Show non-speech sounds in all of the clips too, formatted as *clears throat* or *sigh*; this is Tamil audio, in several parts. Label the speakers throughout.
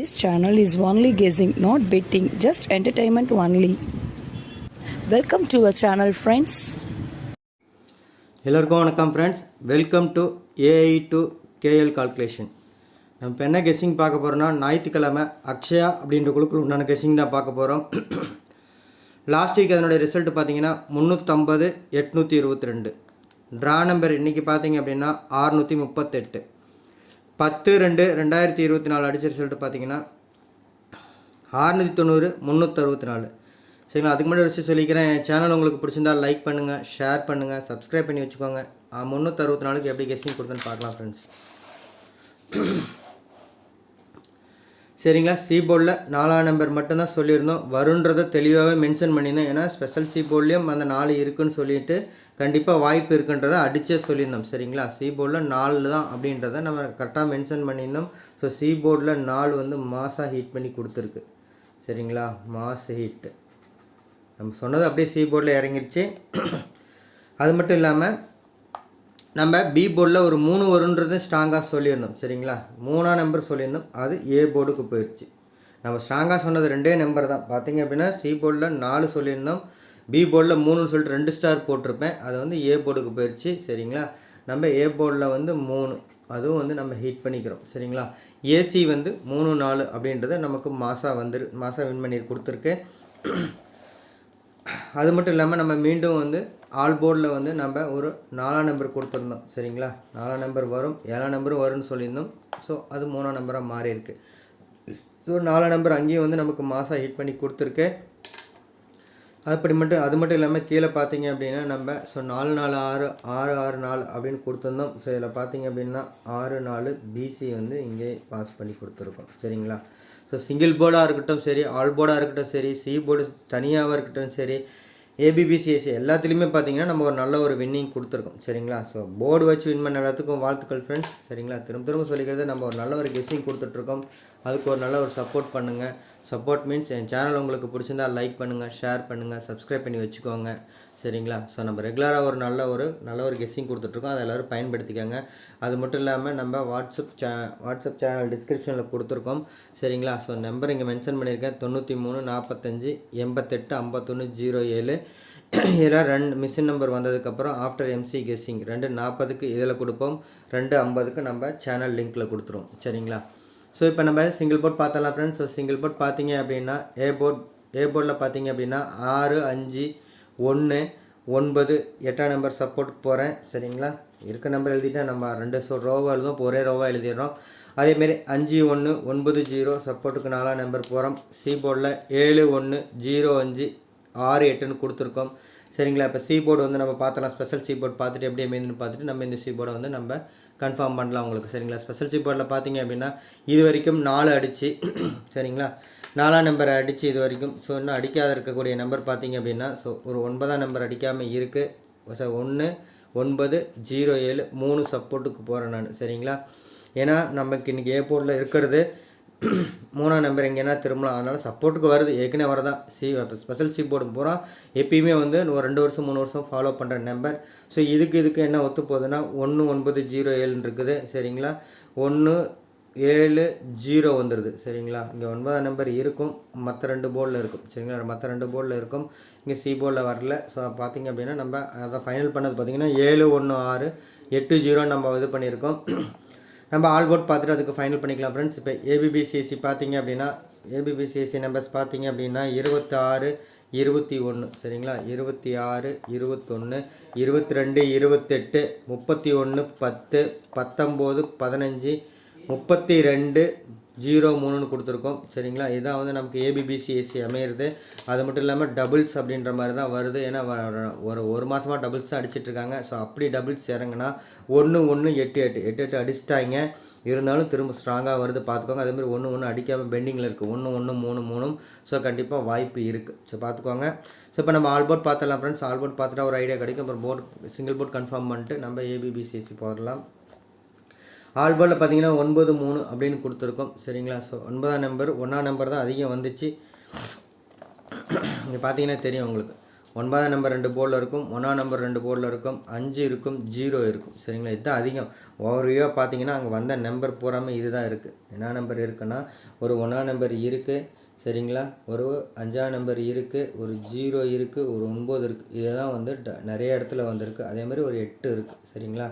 Speaker 1: This channel is only guessing, not betting, just entertainment only. Welcome to our channel friends
Speaker 2: எல்லோருக்கும் வணக்கம் friends welcome to AI to KL calculation நம்ம இப்போ என்ன கெஸ்ஸிங் பார்க்க போகிறோம்னா ஞாயிற்றுக்கிழமை அக்ஷயா அப்படின்ற குழுக்கள் உண்டான கெஸ்ஸிங் தான் பார்க்க போகிறோம் லாஸ்ட் வீக் அதனுடைய ரிசல்ட் பார்த்தீங்கன்னா முந்நூற்றம்பது எட்நூற்றி இருபத்தி ரெண்டு. ட்ரா நம்பர் இன்றைக்கி பார்த்தீங்க அப்படின்னா ஆறுநூற்றி முப்பத்தெட்டு. பத்து ரெண்டு ரெண்டாயிரத்தி இருபத்தி நாலு அடித்த ரிசல்ட் பார்த்தீங்கன்னா ஆறுநூற்றி தொண்ணூறு முந்நூற்றறுபத்தி நாலு. சரிங்களா? அதுக்கு முன்னாடி வச்சு சொல்லிக்கிறேன். என் சேனல் உங்களுக்கு பிடிச்சிருந்தா லைக் பண்ணுங்கள் ஷேர் பண்ணுங்கள் சப்ஸ்கிரைப் பண்ணி வச்சுக்கோங்க. முந்நூற்றறுபத்தி நாலுக்கு எப்படி கெஸ்டிங் கொடுத்தேன்னு பார்க்கலாம் ஃப்ரெண்ட்ஸ் சரிங்களா? சி போர்டில் நாலாம் நம்பர் மட்டும்தான் சொல்லியிருந்தோம். வருன்றதை தெளிவாகவே மென்ஷன் பண்ணியிருந்தோம். ஏன்னா ஸ்பெஷல் சி போர்ட்லேயும் அந்த நாலு இருக்குன்னு சொல்லிட்டு கண்டிப்பாக வாய்ப்பு இருக்குன்றதை அடித்தே சொல்லியிருந்தோம். சரிங்களா? சி போர்டில் நாலு தான் அப்படின்றத நம்ம கரெக்டாக மென்ஷன் பண்ணியிருந்தோம். ஸோ சி போர்டில் நாலு வந்து மாசாக ஹீட் பண்ணி கொடுத்துருக்கு. சரிங்களா? மாஸ் ஹீட்டு நம்ம சொன்னது அப்படியே சி போர்டில் இறங்கிருச்சு. அது மட்டும் இல்லாமல் நம்ம பி போர்டில் ஒரு மூணு வருன்றது ஸ்ட்ராங்காக சொல்லியிருந்தோம். சரிங்களா? மூணாம் நம்பர் சொல்லியிருந்தோம். அது ஏ போர்டுக்கு போயிடுச்சு நம்ம ஸ்ட்ராங்காக சொன்னது ரெண்டே நம்பர் தான். பார்த்தீங்க அப்படின்னா சி போர்டில் நாலு சொல்லியிருந்தோம். பி போர்டில் மூணுன்னு சொல்லிட்டு ரெண்டு ஸ்டார் போட்டிருப்பேன். அது வந்து ஏ போர்டுக்கு போயிடுச்சு சரிங்களா? நம்ம ஏ போர்டில் வந்து மூணு. அதுவும் வந்து நம்ம ஹீட் பண்ணிக்கிறோம். சரிங்களா? ஏசி வந்து மூணு நாலு அப்படின்றத நமக்கு மாதம் வந்துரு மாதம் வின் பண்ணி கொடுத்துருக்கு. அது மட்டும் இல்லாமல் நம்ம மீண்டும் வந்து ஆல் போர்டில் வந்து நம்ம ஒரு நாலாம் நம்பர் கொடுத்துருந்தோம் சரிங்களா? நாலாம் நம்பர் வரும் ஏழாம் நம்பரும் வரும்னு சொல்லியிருந்தோம். ஸோ அது மூணாம் நம்பராக மாறி இருக்கு ஸோ நாலாம் நம்பர் அங்கேயும் வந்து நமக்கு மாதம் ஹிட் பண்ணி கொடுத்துருக்கு. அப்படி மட்டும் அது மட்டும் இல்லாமல் கீழே பார்த்தீங்க அப்படின்னா நம்ம ஸோ நாலு நாலு ஆறு ஆறு ஆறு நாலு அப்படின்னு கொடுத்துருந்தோம். ஸோ இதில் பார்த்தீங்க அப்படின்னா ஆறு நாலு பிசி வந்து இங்கே பாஸ் பண்ணி கொடுத்துருக்கோம் சரிங்களா? ஸோ சிங்கிள் போர்டாக இருக்கட்டும் சரி ஆல் போர்டாக இருக்கட்டும் சரி சி போர்டு தனியாகவும் இருக்கட்டும் சரி ஏபிபிசிஎஸ்சி எல்லாத்துலேயுமே பார்த்தீங்கன்னா நம்ம ஒரு நல்ல ஒரு வின்னிங் கொடுத்துருக்கோம். சரிங்களா? ஸோ போர்டு வச்சு வின் பண்ண எல்லாத்துக்கும் வாழ்த்துக்கள் ஃப்ரெண்ட்ஸ் சரிங்களா? திரும்ப திரும்ப சொல்லிக்கிறது நம்ம ஒரு நல்ல ஒரு கெஸ்ஸிங் கொடுத்துட்ருக்கோம். அதுக்கு ஒரு நல்ல ஒரு சப்போர்ட் பண்ணுங்கள் சப்போர்ட் மீன்ஸ் என் சேனல் உங்களுக்கு பிடிச்சிருந்தா லைக் பண்ணுங்கள் ஷேர் பண்ணுங்கள் சப்ஸ்கிரைப் பண்ணி வச்சுக்கோங்க. சரிங்களா? ஸோ நம்ம ரெகுலராக ஒரு நல்ல ஒரு நல்ல ஒரு கெஸ்ஸிங் கொடுத்துட்ருக்கோம். அதை எல்லோரும் பயன்படுத்திக்கோங்க. அது மட்டும் இல்லாமல் நம்ம வாட்ஸ்அப் சே வாட்ஸ்அப் சேனல் டிஸ்கிரிப்ஷனில் கொடுத்துருக்கோம். சரிங்களா? ஸோ நம்பர் இங்கே மென்ஷன் பண்ணியிருக்கேன். தொண்ணூற்றி மூணு நாற்பத்தஞ்சு எண்பத்தெட்டு ஐம்பத்தொன்று ஜீரோ ஏழு. இதில் ரெண்டு மிஷின் நம்பர் வந்ததுக்கப்புறம் ஆஃப்டர் எம்சி கெஸ்ஸிங் ரெண்டு நாற்பதுக்கு இதில் கொடுப்போம். ரெண்டு ஐம்பதுக்கு நம்ம சேனல் லிங்க்கில் கொடுத்துருவோம். சரிங்களா? ஸோ இப்போ நம்ம சிங்கிள் போர்ட் பார்த்தலாம் ஃப்ரெண்ட்ஸ் ஸோ சிங்கிள் போர்ட் பார்த்தீங்க அப்படின்னா ஏ போர்ட் ஏ போர்டில் பார்த்தீங்க அப்படின்னா ஆறு அஞ்சு ஒன்று ஒன்பது எட்டாம் நம்பர் சப்போர்ட் போகிறேன் சரிங்களா? இருக்க நம்பர் எழுதிட்டால் நம்ம ரெண்டு சோ ரோவாக எழுதும் இப்போ ஒரே ரோவாக எழுதிடுறோம். அதேமாரி அஞ்சு ஒன்று ஒன்பது ஜீரோ சப்போர்ட்டுக்கு நாலாம் நம்பர் போகிறோம் சி போர்டில் ஏழு ஒன்று ஜீரோ அஞ்சு ஆறு எட்டுன்னு கொடுத்துருக்கோம். சரிங்களா? இப்போ சி போர்டு வந்து நம்ம பார்த்தலாம். ஸ்பெஷல் சி போர்டு பார்த்துட்டு எப்படி அமைந்துன்னு பார்த்துட்டு நம்ம இந்த சி போர்டை வந்து நம்ம கன்ஃபார்ம் பண்ணலாம் உங்களுக்கு. சரிங்களா? ஸ்பெஷல் சி போர்டில் பார்த்தீங்க அப்படின்னா இது வரைக்கும் நாலு அடிச்சு சரிங்களா? நாலாம் நம்பர் அடித்து இது வரைக்கும். ஸோ இன்னும் அடிக்காத இருக்கக்கூடிய நம்பர் பார்த்தீங்க அப்படின்னா ஸோ ஒரு ஒன்பதாம் நம்பர் அடிக்காமல் இருக்குது ஸோ ஒன்று ஒன்பது ஜீரோ ஏழு மூணு சப்போர்ட்டுக்கு போகிறேன் நான். சரிங்களா? ஏன்னா நமக்கு இன்றைக்கி ஏர்போர்ட்டில் இருக்கிறது மூணாம் நம்பர் எங்கேனா திரும்பலாம். அதனால் சப்போர்ட்டுக்கு வருது. ஏற்கனவே வரதான். சி ஸ்பெஷல் சி போர்டு போகிறோம் எப்பயுமே வந்து ஒரு ரெண்டு வருஷம் மூணு வருஷம் ஃபாலோ பண்ணுற நம்பர் ஸோ இதுக்கு இதுக்கு என்ன ஒத்து போகுதுன்னா ஒன்று ஒன்பது ஜீரோ ஏழுன்னு இருக்குது. சரிங்களா? ஒன்று ஏழு ஜீரோ வந்துடுது சரிங்களா? இங்கே ஒன்பதாம் நம்பர் இருக்கும். மற்ற ரெண்டு போர்டில் இருக்கும். சரிங்களா? மற்ற ரெண்டு போர்டில் இருக்கும். இங்கே சி போர்டில் வரல. ஸோ பார்த்தீங்க அப்படின்னா நம்ம அதை ஃபைனல் பண்ணது பார்த்திங்கன்னா ஏழு ஒன்று ஆறு எட்டு ஜீரோ நம்ம இது பண்ணியிருக்கோம். நம்ம ஆல் போர்ட் பார்த்துட்டு அதுக்கு ஃபைனல் பண்ணிக்கலாம் ஃப்ரெண்ட்ஸ் இப்போ ஏபிபிசிஎஸ்சி பார்த்தீங்க அப்படின்னா ஏபிபிசிஎஸ்சி நம்பர்ஸ் பார்த்தீங்க அப்படின்னா இருபத்தாறு இருபத்தி ஒன்று சரிங்களா? இருபத்தி ஆறு இருபத்தொன்று இருபத்தி ரெண்டு இருபத்தெட்டு முப்பத்தி ஒன்று பத்து பத்தொம்போது பதினஞ்சு முப்பத்தி ரெண்டு ஜீரோ மூணுன்னு கொடுத்துருக்கோம். சரிங்களா? இதான் வந்து நமக்கு ஏபிபிசிஎஸ்சி அமையிறது. அது மட்டும் இல்லாமல் டபுள்ஸ் அப்படின்ற மாதிரி தான் வருது. ஏன்னா வ- ஒரு ஒரு மாதமாக டபுள்ஸ் தான் அடிச்சிட்டிருக்காங்க ஸோ அப்படி டபுள்ஸ் இறங்குனா ஒன்று ஒன்று எட்டு எட்டு. எட்டு எட்டு அடிச்சிட்டாங்க. இருந்தாலும் திரும்ப ஸ்ட்ராங்காக வருது. பார்த்துக்கோங்க. அதேமாதிரி ஒன்று ஒன்று அடிக்காமல் பெண்டிங்கில் இருக்குது ஒன்று ஒன்று மூணு மூணும். ஸோ கண்டிப்பாக வாய்ப்பு இருக்குது ஸோ பார்த்துக்கோங்க. ஸோ இப்போ நம்ம ஆல் போர்ட் பார்த்துடலாம் ஃப்ரெண்ட்ஸ் ஆல் போர்ட் பார்த்துட்டா ஒரு ஐடியா கிடைக்கும். அப்புறம் போர்ட் சிங்கிள் போர்ட் கன்ஃபார்ம் பண்ணிட்டு நம்ம ஏபிபிசிஎஸ்சி போடலாம். ஆல் பார்த்தீங்கன்னா ஒன்பது மூணு அப்படின்னு கொடுத்துருக்கோம். சரிங்களா? ஸோ ஒன்பதாம் நம்பர் ஒன்றாம் நம்பர் தான் அதிகம் வந்துச்சு. இங்கே பார்த்தீங்கன்னா தெரியும் உங்களுக்கு. ஒன்பதாம் நம்பர் ரெண்டு போர்டில் இருக்கும் ஒன்றாம் நம்பர் ரெண்டு போர்டில் இருக்கும் அஞ்சு இருக்கும் ஜீரோ இருக்கும். சரிங்களா? இதுதான் அதிகம். ஓவர்வியூவாக பார்த்தீங்கன்னா அங்கே வந்த நம்பர் பூராமே இதுதான் இருக்குது என்ன நம்பர் இருக்குன்னா ஒரு ஒன்றாம் நம்பர் இருக்குது சரிங்களா? ஒரு அஞ்சாம் நம்பர் இருக்குது ஒரு ஜீரோ இருக்குது ஒரு ஒன்பது இருக்குது இதெல்லாம் வந்து ட- நிறைய இடத்துல வந்திருக்கு. அதே மாதிரி ஒரு எட்டு இருக்குது சரிங்களா?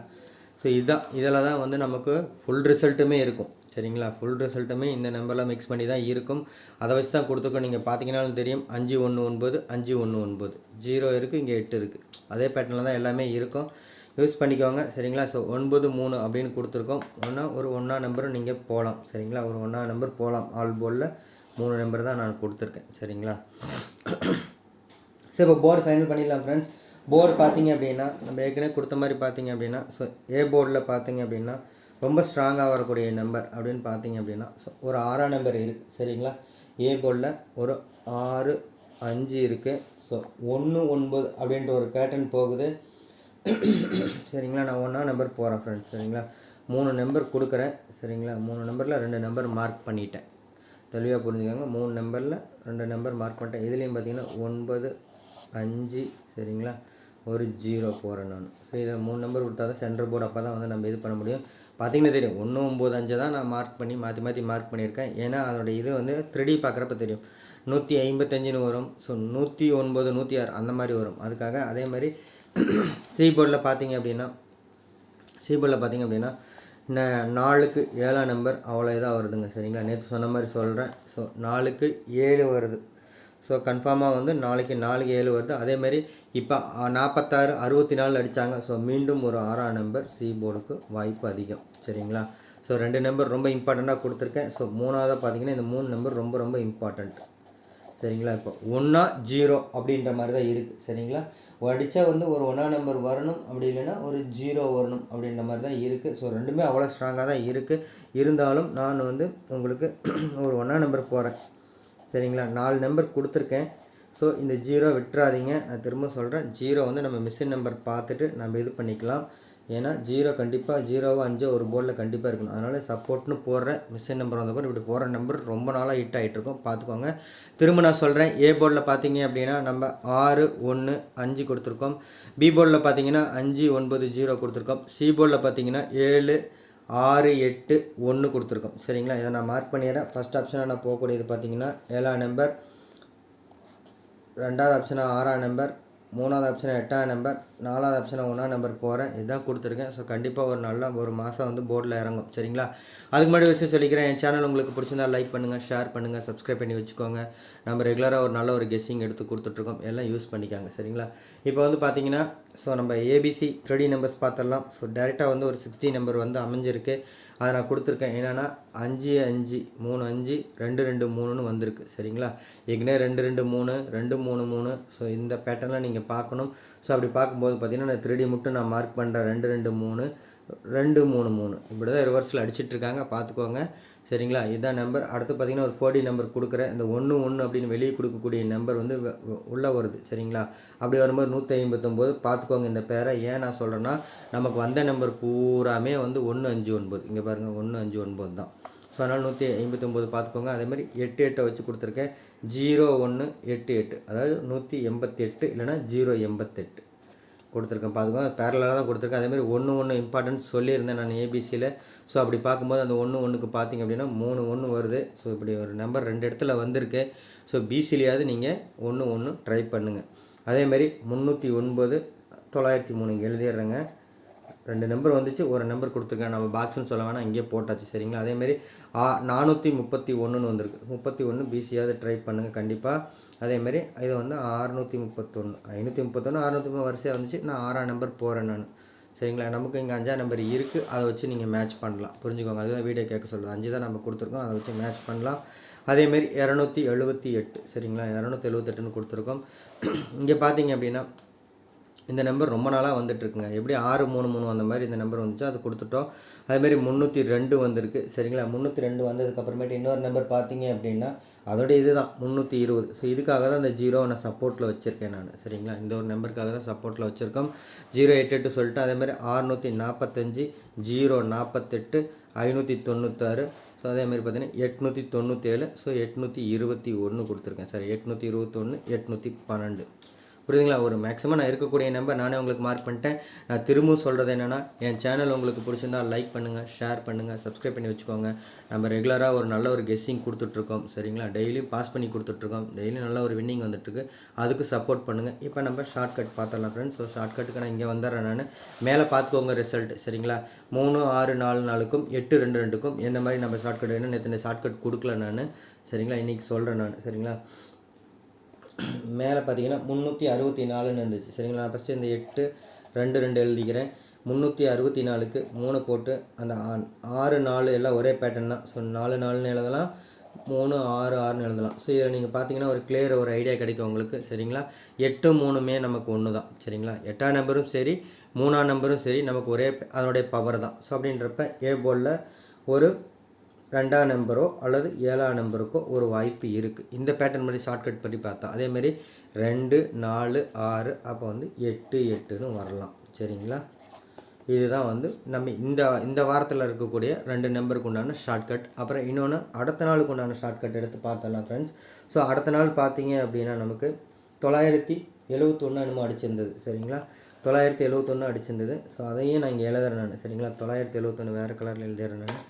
Speaker 2: ஸோ இதுதான் இதில் தான் வந்து நமக்கு ஃபுல் ரிசல்ட்டுமே இருக்கும். சரிங்களா? ஃபுல் ரிசல்ட்டுமே இந்த நம்பர்லாம் மிக்ஸ் பண்ணி தான் இருக்கும். அதை வச்சு தான் கொடுத்துருக்கோம். நீங்கள் பார்த்தீங்கன்னாலும் தெரியும். அஞ்சு ஒன்று ஒன்பது அஞ்சு ஒன்று ஒன்பது. ஜீரோ இருக்குது இங்கே எட்டு இருக்குது அதே பேட்டர்னில் தான் எல்லாமே இருக்கும். யூஸ் பண்ணிக்கோங்க. சரிங்களா? ஸோ ஒன்பது மூணு அப்படின்னு கொடுத்துருக்கோம். ஒன்றா ஒரு ஒன்றா நம்பரும் நீங்கள் போகலாம் சரிங்களா? ஒரு ஒன்றா நம்பர் போகலாம் ஆல் போர்டில் மூணு நம்பர் தான் நான் கொடுத்துருக்கேன். சரிங்களா? சரி இப்போ போர்டு ஃபைனல் பண்ணிடலாம் ஃப்ரெண்ட்ஸ் போர்டு பார்த்தீங்க அப்படின்னா நம்ம ஏற்கனவே கொடுத்த மாதிரி பார்த்தீங்க அப்படின்னா ஸோ ஏ போர்டில் பார்த்தீங்க அப்படின்னா ரொம்ப ஸ்ட்ராங்காக வரக்கூடிய நம்பர் அப்படின்னு பார்த்தீங்க அப்படின்னா ஸோ ஒரு ஆறாம் நம்பர் இருக்குது சரிங்களா? ஏ போர்டில் ஒரு ஆறு அஞ்சு இருக்குது ஸோ ஒன்று ஒன்பது அப்படின்ற ஒரு பேட்டர்ன் போகுது. சரிங்களா? நான் ஒன்றா நம்பர் போகிறேன் ஃப்ரெண்ட்ஸ் சரிங்களா? மூணு நம்பர் கொடுக்குறேன் சரிங்களா? மூணு நம்பரில் ரெண்டு நம்பர் மார்க் பண்ணிட்டேன். தெளிவாக புரிஞ்சுக்கோங்க. மூணு நம்பரில் ரெண்டு நம்பர் மார்க் பண்ணிட்டேன். இதுலேயும் பார்த்தீங்கன்னா ஒன்பது அஞ்சு சரிங்களா? ஒரு ஜீரோ போகிறேன் நான். ஸோ இதில் மூணு நம்பர் கொடுத்தா தான் சென்டர் போர்டு அப்போ தான் வந்து நம்ம இது பண்ண முடியும். பார்த்திங்கன்னா தெரியும். ஒன்று ஒம்பது அஞ்சு தான் நான் மார்க் பண்ணி மாற்றி மாற்றி மார்க் பண்ணியிருக்கேன். ஏன்னா அதோட இது வந்து த்ரீ பார்க்குறப்ப தெரியும். நூற்றி ஐம்பத்தஞ்சுன்னு வரும். ஸோ நூற்றி ஒன்பது நூற்றி ஆறு அந்த மாதிரி வரும். அதுக்காக அதே மாதிரி சி போர்டில் பார்த்தீங்க அப்படின்னா சி போர்டில் பார்த்தீங்க அப்படின்னா நாலுக்கு ஏழாம் நம்பர் அவ்வளோ இதாக வருதுங்க. சரிங்களா? நேற்று சொன்ன மாதிரி சொல்கிறேன் ஸோ நாலுக்கு ஏழு வருது. ஸோ கன்ஃபார்மாக வந்து நாளைக்கு நாலு ஏழு வருது. அதேமாரி இப்போ நாற்பத்தாறு அறுபத்தி நாலு அடித்தாங்க ஸோ மீண்டும் ஒரு ஆறாம் நம்பர் சி போர்டுக்கு வாய்ப்பு அதிகம். சரிங்களா? ஸோ ரெண்டு நம்பர் ரொம்ப இம்பார்ட்டண்ட்டாக கொடுத்துருக்கேன். ஸோ மூணாவதாக பார்த்தீங்கன்னா இந்த மூணு நம்பர் ரொம்ப ரொம்ப இம்பார்ட்டண்ட் சரிங்களா? இப்போ ஒன்றா ஜீரோ அப்படின்ற மாதிரி தான் இருக்குது சரிங்களா அடித்தா வந்து ஒரு ஒன்றா நம்பர் வரணும். அப்படி இல்லைன்னா ஒரு ஜீரோ வரணும் அப்படின்ற மாதிரி தான் இருக்குது ஸோ ரெண்டுமே அவ்வளோ ஸ்ட்ராங்காக தான் இருக்குது இருந்தாலும் நான் வந்து உங்களுக்கு ஒரு ஒன்றா நம்பர் போகிறேன் சரிங்களா? நாலு நம்பர் கொடுத்துருக்கேன். ஸோ இந்த ஜீரோ விட்டுறாதீங்க. நான் திரும்ப சொல்கிறேன் ஜீரோ வந்து நம்ம மிஷின் நம்பர் பார்த்துட்டு நம்ம இது பண்ணிக்கலாம். ஏன்னா ஜீரோ கண்டிப்பாக ஜீரோவோ அஞ்சோ ஒரு போர்டில் கண்டிப்பாக இருக்கணும். அதனால் சப்போர்ட்னு போடுறேன். மிஷின் நம்பர் வந்தப்போ இப்படி போடுற நம்பர் ரொம்ப நாளாக ஹிட் ஆகிட்டு இருக்கும். பார்த்துக்கோங்க. திரும்ப நான் சொல்கிறேன் ஏ போர்டில் பார்த்தீங்க அப்படின்னா நம்ம ஆறு ஒன்று அஞ்சு கொடுத்துருக்கோம். பி போர்டில் பார்த்தீங்கன்னா அஞ்சு ஒன்பது ஜீரோ கொடுத்துருக்கோம். சி போர்டில் பார்த்தீங்கன்னா ஏழு ஆறு எட்டு ஒன்று கொடுத்துருக்கோம். சரிங்களா? இதை நான் மார்க் பண்ணிடுறேன். ஃபஸ்ட் ஆப்ஷனாக நான் போகக்கூடியது பார்த்தீங்கன்னா ஏழாம் நம்பர் ரெண்டாவது ஆப்ஷனாக ஆறாம் நம்பர் மூணாவது ஆப்ஷனாக எட்டாம் நம்பர் நாலாவது ஆப்ஷனாக ஒன்றாம் நம்பர் போகிறேன் இதுதான் கொடுத்துருக்கேன். ஸோ கண்டிப்பாக ஒரு நல்ல ஒரு மாதம் வந்து போர்டில் இறங்கும். சரிங்களா? அதுக்கு முன்னாடி விஷயம் சொல்லிக்கிறேன். என் சேனல் உங்களுக்கு பிடிச்சிருந்தா லைக் பண்ணுங்கள் ஷேர் பண்ணுங்கள் சப்ஸ்கிரைப் பண்ணி வச்சுக்கோங்க. நம்ம ரெகுலராக ஒரு நல்ல ஒரு கெஸ்ஸிங் எடுத்து கொடுத்துட்ருக்கோம். எல்லாம் யூஸ் பண்ணிக்காங்க. சரிங்களா? இப்போ வந்து பார்த்தீங்கன்னா ஸோ நம்ம ஏபிசி த்ரீ நம்பர்ஸ் பார்த்துடலாம். ஸோ டேரெக்டாக வந்து ஒரு சிக்ஸ்டி நம்பர் வந்து அமைஞ்சிருக்கு. அதை நான் கொடுத்துருக்கேன். என்னென்னா அஞ்சு அஞ்சு மூணு அஞ்சு ரெண்டு ரெண்டு மூணுன்னு வந்திருக்கு. சரிங்களா? ஏற்கனவே ரெண்டு ரெண்டு மூணு ரெண்டு மூணு மூணு. ஸோ இந்த பேட்டர்னில் நீங்கள் பார்க்கணும். ஸோ அப்படி பார்க்கும்போது பார்த்தீங்கன்னா நான் த்ரீடி மட்டும் நான் மார்க் பண்ணுறேன் ரெண்டு ரெண்டு மூணு ரெண்டு மூணு மூணு. இப்படி தான் ரிவர்ஸில் அடிச்சிட்டு இருக்காங்க. பார்த்துக்கோங்க. சரிங்களா? இதுதான் நம்பர். அடுத்து பார்த்தீங்கன்னா ஒரு ஃபோர்டி நம்பர் கொடுக்குறேன். இந்த ஒன்று ஒன்று அப்படின்னு வெளியே கொடுக்கக்கூடிய நம்பர் வந்து உள்ளே வருது. சரிங்களா? அப்படி வரும்போது நூற்றி ஐம்பத்தொம்போது பார்த்துக்கோங்க இந்த பேரை ஏன் நான் சொல்கிறேன்னா நமக்கு வந்த நம்பர் பூராமே வந்து ஒன்று அஞ்சு ஒன்பது. இங்கே பாருங்கள் ஒன்று அஞ்சு ஒன்பது தான். ஸோ அதனால் நூற்றி ஐம்பத்தொம்போது பார்த்துக்கோங்க அதேமாதிரி எட்டு எட்டை வச்சு கொடுத்துருக்கேன். ஜீரோ ஒன்று எட்டு எட்டு. அதாவது நூற்றி எண்பத்தெட்டு இல்லைனா இல்லைன்னா ஜீரோ எண்பத்தெட்டு. கொடுத்துருக்கேன். பார்த்துக்கோங்க பேரலாக தான் கொடுத்துருக்கேன். அதேமாதிரி ஒன்று ஒன்று இம்பார்ட்டன்ஸ் சொல்லியிருந்தேன் நான் ஏபிசியில் ஸோ அப்படி பார்க்கும்போது அந்த ஒன்று ஒன்றுக்கு பார்த்தீங்க அப்படின்னா மூணு ஒன்று வருது. ஸோ இப்படி ஒரு நம்பர் ரெண்டு இடத்துல வந்திருக்கு. ஸோ பிசிலையாவது நீங்கள் ஒன்று ஒன்று ட்ரை பண்ணுங்கள் அதேமாதிரி முந்நூற்றி ஒன்பது தொள்ளாயிரத்தி மூணு இங்கே எழுதிடுறேங்க. ரெண்டு நம்பர் வந்துச்சு ஒரு நம்பர் கொடுத்துருக்கேன் நம்ம பாக்ஸ்னு சொல்ல வேணாம் இங்கேயே போட்டாச்சு சரிங்களா? அதேமாரி ஆ நானூற்றி முப்பத்தி ஒன்றுன்னு வந்திருக்கு. முப்பத்தி ஒன்று பிசியாவது ட்ரை பண்ணுங்கள் கண்டிப்பாக அதேமாரி இது வந்து அறுநூற்றி முப்பத்தொன்று ஐநூற்றி முப்பத்தொன்று அறுநூற்றி வரிசையாக வந்துச்சு. நான் ஆறாம் நம்பர் போகிறேன் நான். சரிங்களா? நமக்கு இங்கே அஞ்சாம் நம்பர் இருக்குது அதை வச்சு நீங்கள் மேட்ச் பண்ணலாம். புரிஞ்சுக்கோங்க? அதுதான் வீடியோ கேட்க சொல்லுது அஞ்சு தான் நம்ம கொடுத்துருக்கோம். அதை வச்சு மேட்ச் பண்ணலாம். அதேமாரி இரநூத்தி எழுபத்தி எட்டு. சரிங்களா? இரநூத்தி எழுபத்தெட்டுன்னு கொடுத்துருக்கோம். இங்கே பார்த்தீங்க அப்படின்னா இந்த நம்பர் ரொம்ப நாளாக வந்துட்டுருக்குங்க. எப்படி ஆறு மூணு மூணு அந்த மாதிரி இந்த நம்பர் வந்துச்சு அது கொடுத்துட்டோம். அதேமாரி முந்நூற்றி ரெண்டு வந்திருக்கு. சரிங்களா? முந்நூற்றி ரெண்டு வந்ததுக்கப்புறமேட்டு இன்னொரு நம்பர் பார்த்தீங்க அப்படின்னா அதோடய இது தான் முந்நூற்றி இருபது. ஸோ இதுக்காக தான் இந்த ஜீரோ நான் சப்போர்ட்டில் வச்சுருக்கேன் நான். சரிங்களா? இந்த ஒரு நம்பருக்காக தான் சப்போர்ட்டில் வச்சுருக்கோம். ஜீரோ எட்டு எட்டு சொல்லிட்டு அதேமாதிரி ஆறுநூற்றி நாற்பத்தஞ்சு ஜீரோ நாற்பத்தெட்டு ஐநூற்றி தொண்ணூத்தாறு. ஸோ அதேமாதிரி பார்த்தீங்கன்னா எட்நூற்றி தொண்ணூற்றேழு ஸோ எட்நூற்றி இருபத்தி ஒன்று கொடுத்துருக்கேன். சார் எட்நூற்றி இருபத்தொன்று எட்நூற்றி பன்னெண்டு. புரியுதுங்களா? ஒரு மேக்ஸிமம் நான் இருக்கக்கூடிய நம்பர் நானே உங்களுக்கு மார்க் பண்ணிட்டேன். நான் திரும்பவும் சொல்கிறது என்னென்னா என் சேனல் உங்களுக்கு பிடிச்சிருந்தா லைக் பண்ணுங்கள் ஷேர் பண்ணுங்கள் சப்ஸ்கிரைப் பண்ணி வச்சுக்கோங்க. நம்ம ரெகுலராக ஒரு நல்ல ஒரு கெஸ்ஸிங் கொடுத்துட்ருக்கோம். சரிங்களா? டெய்லியும் பாஸ் பண்ணி கொடுத்துட்ருக்கோம். டெய்லியும் நல்ல ஒரு வின்னிங் வந்துட்டுருக்கு அதுக்கு சப்போர்ட் பண்ணுங்கள் இப்போ நம்ம ஷார்ட் கட் பார்த்துடலாம் ஃப்ரெண்ட்ஸ் ஸோ ஷார்ட்கட்டுக்கு நான் இங்கே வந்துடுறேன் நான். மேலே பார்த்துக்கோங்க ரிசல்ட் சரிங்களா? மூணு ஆறு நாலு நாளுக்கும் எட்டு ரெண்டு ரெண்டுக்கும் எந்த மாதிரி நம்ம ஷார்ட்கட் வேணும் நேற்று ஷார்ட் கட் கொடுக்கல நான். சரிங்களா? இன்றைக்கி சொல்கிறேன் நான். சரிங்களா? மேலே பார்த்தீங்கன்னா முந்நூற்றி அறுபத்தி நாலுன்னு இருந்துச்சு. சரிங்களா? நான் ஃபஸ்ட்டு இந்த எட்டு ரெண்டு ரெண்டு எழுதிக்கிறேன். முந்நூற்றி அறுபத்தி நாலுக்கு மூணு போட்டு அந்த ஆ- ஆறு நாலு எல்லாம் ஒரே பேட்டர்ன் தான். ஸோ நாலு நாலுன்னு எழுதலாம். மூணு ஆறு ஆறுன்னு எழுதலாம். ஸோ இதில் நீங்கள் பார்த்தீங்கன்னா ஒரு கிளியர் ஒரு ஐடியா கிடைக்கும் உங்களுக்கு. சரிங்களா? எட்டு மூணுமே நமக்கு ஒன்று தான் சரிங்களா? எட்டாம் நம்பரும் சரி மூணாம் நம்பரும் சரி நமக்கு ஒரே அதனுடைய பவர் தான். ஸோ அப்படின்றப்ப ஏ போலில் ஒரு ரெண்டாம் நம்பரோ அல்லது ஏழாம் நம்பருக்கோ ஒரு வாய்ப்பு இருக்குது இந்த பேட்டர்ன் மாதிரி ஷார்ட்கட் பண்ணி பார்த்தா அதேமாரி ரெண்டு நாலு ஆறு அப்போ வந்து எட்டு எட்டுன்னு வரலாம். சரிங்களா? இதுதான் வந்து நம்ம இந்த இந்த வாரத்தில் இருக்கக்கூடிய ரெண்டு நம்பருக்கு உண்டான ஷார்ட்கட் அப்புறம் இன்னொன்று அடுத்த நாளுக்கு உண்டான ஷார்ட்கட் எடுத்து பார்த்தலாம் ஃப்ரெண்ட்ஸ் ஸோ அடுத்த நாள் பார்த்தீங்க அப்படின்னா நமக்கு தொள்ளாயிரத்தி எழுவத்தொன்று என்னமோ அடிச்சிருந்தது. சரிங்களா? தொள்ளாயிரத்தி எழுவத்தொன்று அடிச்சிருந்தது. ஸோ அதையும் நான் இங்கே எழுதுறேன் நான். சரிங்களா? தொள்ளாயிரத்தி எழுவத்தொன்று வேறு கலரில் எழுதுறேன் நான்.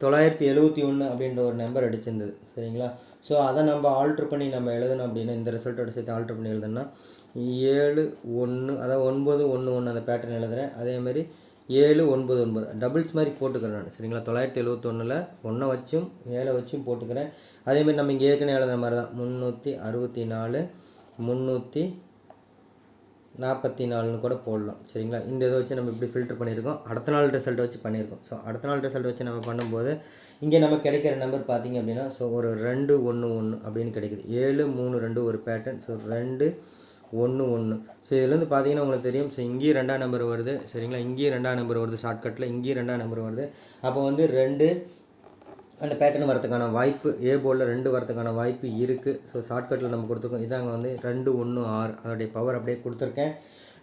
Speaker 2: தொள்ளாயிரத்தி எழுபத்தி ஒன்று அப்படின்ற ஒரு நம்பர் அடிச்சிருந்தது. சரிங்களா? ஸோ அதை நம்ம ஆல்ட்ரு பண்ணி நம்ம எழுதணும் அப்படின்னா இந்த ரிசல்ட்டோட சேர்த்து ஆல்ட்ரு பண்ணி எழுதணும்னா ஏழு ஒன்று அதாவது ஒன்பது ஒன்று ஒன்று அந்த பேட்டர்ன் எழுதுகிறேன் அதேமாதிரி ஏழு ஒன்பது ஒன்பது. டபுள்ஸ் மாதிரி போட்டுக்கிறேன் நான் சரிங்களா? தொள்ளாயிரத்தி எழுபத்தொன்னில் ஒன்றை வச்சும் ஏழை வச்சும் போட்டுக்கிறேன். அதேமாதிரி நம்ம இங்கே ஏற்கனவே எழுதுகிற மாதிரி தான் முந்நூற்றி அறுபத்தி நாலு முந்நூற்றி நாற்பத்தி நாலுன்னு கூட போடலாம். சரிங்களா? இந்த இதை வச்சு நம்ம இப்படி ஃபில்டர் பண்ணியிருக்கோம். அடுத்த நாள் ரிசல்ட்டை வச்சு பண்ணியிருக்கோம். ஸோ அடுத்த நாள் ரிசல்ட் வச்சு நம்ம பண்ணும்போது இங்கே நம்ம கிடைக்கிற நம்பர் பார்த்தீங்க அப்படின்னா ஸோ ஒரு ரெண்டு ஒன்று ஒன்று அப்படின்னு கிடைக்குது. ஏழு மூணு ரெண்டு ஒரு பேட்டர்ன் ஸோ ரெண்டு ஒன்று ஒன்று ஸோ இதுலேருந்து பார்த்தீங்கன்னா உங்களுக்கு தெரியும். ஸோ இங்கேயும் ரெண்டாம் நம்பர் வருது. சரிங்களா? இங்கேயும் ரெண்டாம் நம்பர் வருது. ஷார்ட்கட்டில் இங்கேயும் ரெண்டாம் நம்பர் வருது. அப்போ வந்து ரெண்டு அந்த பேட்டர்ன் வரதுக்கான வாய்ப்பு ஏ போர்டில் ரெண்டு வரதுக்கான வாய்ப்பு இருக்குது ஸோ ஷார்ட்கட்டில் நம்ம கொடுத்துருக்கோம். இதாங்க வந்து ரெண்டு ஒன்று ஆறு. அதோடைய பவர் அப்படியே கொடுத்துருக்கேன்.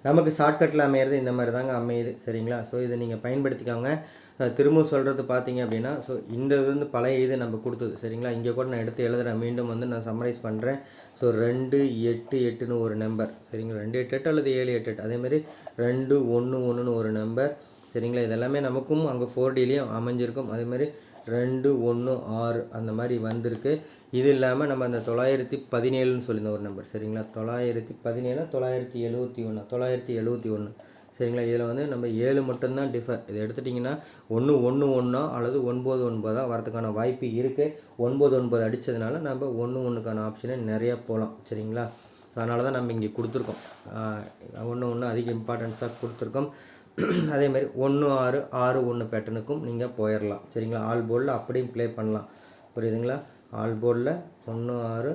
Speaker 2: நமக்கு ஷார்ட்கட்டில் அமையிறது இந்த மாதிரி தாங்க அமையுது. சரிங்களா? ஸோ இதை நீங்கள் பயன்படுத்திக்கோங்க. திரும்ப திரும்பவும் சொல்கிறது பார்த்தீங்க அப்படின்னா ஸோ இந்த இது வந்து பழைய இது நம்ம கொடுத்தது. சரிங்களா? இங்கே கூட நான் எடுத்து எழுதுகிறேன் மீண்டும் வந்து நான் சம்மரைஸ் பண்ணுறேன் ஸோ ரெண்டு எட்டு எட்டுன்னு ஒரு நம்பர் சரிங்களா? ரெண்டு எட்டு எட்டு அல்லது ஏழு எட்டு எட்டு. அதேமாதிரி ரெண்டு ஒன்று ஒன்றுன்னு ஒரு நம்பர் சரிங்களா? இதெல்லாமே நமக்கும் அங்கே ஃபோர் டிலையும் அமைஞ்சிருக்கும். அதேமாதிரி ரெண்டு ஒன்று ஆறு அந்த மாதிரி வந்திருக்கு. இது இல்லாமல் நம்ம அந்த தொள்ளாயிரத்தி பதினேழுன்னு சொல்லியிருந்தோம் ஒரு நம்பர் சரிங்களா? தொள்ளாயிரத்தி பதினேழு தொள்ளாயிரத்தி எழுபத்தி ஒன்று தொள்ளாயிரத்தி எழுபத்தி ஒன்று சரிங்களா? இதில் வந்து நம்ம ஏழு மட்டும்தான் டிஃபர் இதை எடுத்துட்டிங்கன்னா ஒன்று ஒன்று ஒன்றா அல்லது ஒன்பது ஒன்பதாக வரதுக்கான வாய்ப்பு இருக்குது ஒன்பது ஒன்பது அடித்ததுனால நம்ம ஒன்று ஒன்றுக்கான ஆப்ஷனை நிறையா போகலாம் சரிங்களா? அதனால தான் நம்ம இங்கே கொடுத்துருக்கோம். ஒன்று ஒன்று அதிக இம்பார்ட்டன்ஸாக கொடுத்துருக்கோம். *clears throat* அதே மாதிரி ஒன்று ஆறு ஆறு ஒன்று பேட்டர்னுக்கும் நீங்கள் போயிடலாம் சரிங்களா? ஆல் போர்டில் அப்படியும் ப்ளே பண்ணலாம். புரியுதுங்களா? ஆல் போர்டில் ஒன்று ஆறு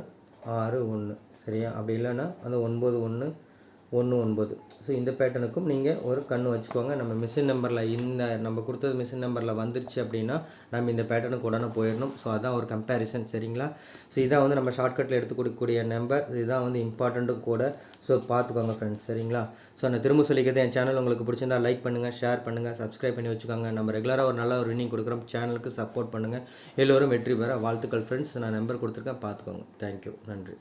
Speaker 2: ஆறு ஒன்று. சரியா? அப்படி இல்லைன்னா அந்த ஒன்பது ஒன்று ஒன்று ஒன்பது. ஸோ இந்த பேட்டர்னுக்கும் நீங்கள் ஒரு கண்ணு வச்சுக்கோங்க. நம்ம மிஷின் நம்பரில் இந்த நம்ம கொடுத்தது மிஷின் நம்பரில் வந்துருச்சு அப்படின்னா நம்ம இந்த பேட்டர்னுக்கு உடனே போயிடணும். ஸோ அதான் ஒரு கம்பேரிசன் சரிங்களா? ஸோ இதான் வந்து நம்ம ஷார்ட்கட்டில் எடுத்து கொடுக்கக்கூடிய நம்பர் இதுதான் வந்து இம்பார்ட்டண்ட்டும் கூட. ஸோ பார்த்துக்கோங்க ஃப்ரெண்ட்ஸ் சரிங்களா? ஸோ நான் திரும்ப சொல்லிக்கிறது என் சேனல் உங்களுக்கு பிடிச்சிருந்தா லைக் பண்ணுங்கள் ஷேர் பண்ணுங்கள் சப்ஸ்கிரைப் பண்ணி வச்சுக்கோங்க. நம்ம ரெகுலராக ஒரு நல்ல ஒரு வின்னிங் கொடுக்குறோம். சேனலுக்கு சப்போர்ட் பண்ணுங்கள் எல்லோரும் வெற்றி பெற வாழ்த்துக்கள் ஃப்ரெண்ட்ஸ் நான் நம்பர் கொடுத்துருக்கேன். பார்த்துக்கோங்க. தேங்க்யூ நன்றி.